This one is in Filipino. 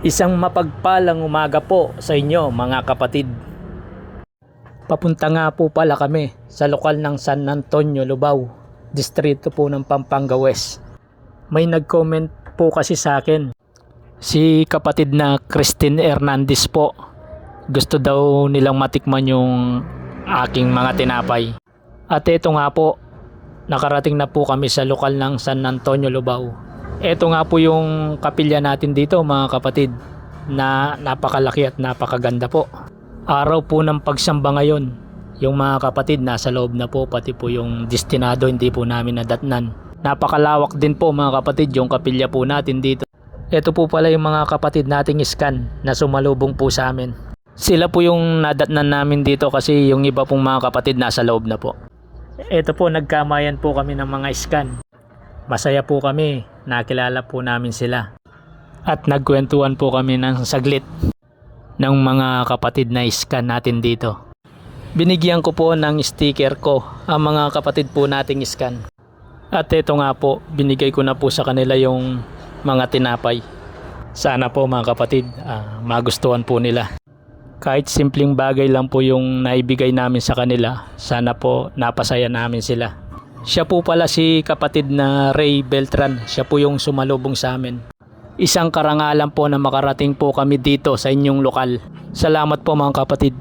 Isang mapagpalang umaga po sa inyo mga kapatid. Papunta nga po pala kami sa lokal ng San Antonio, Lubao, distrito po ng Pampanga West. May nag-comment po kasi sa akin, si kapatid na Christine Hernandez po. Gusto daw nilang matikman yung aking mga tinapay. At ito nga po, nakarating na po kami sa lokal ng San Antonio, Lubao. Ito nga po yung kapilya natin dito mga kapatid na napakalaki at napakaganda po. Araw po ng pagsamba ngayon. Yung mga kapatid nasa loob na po pati po yung destinado hindi po namin nadatnan. Napakalawak din po mga kapatid yung kapilya po natin dito. Ito po pala yung mga kapatid nating scan na sumalubong po sa amin. Sila po yung nadatnan namin dito kasi yung iba pong mga kapatid nasa loob na po. Ito po nagkamayan po kami ng mga scan. Masaya po kami, nakilala po namin sila. At nagkwentuhan po kami ng saglit ng mga kapatid na scan natin dito. Binigyan ko po ng sticker ko ang mga kapatid po nating scan. At ito nga po, binigay ko na po sa kanila yung mga tinapay. Sana po mga kapatid, ah, magustuhan po nila. Kahit simpleng bagay lang po yung naibigay namin sa kanila, sana po napasaya namin sila. Siya po pala si kapatid na Ray Beltran, siya po yung sumalubong sa amin. Isang karangalan po na makarating po kami dito sa inyong lokal. Salamat po mga kapatid.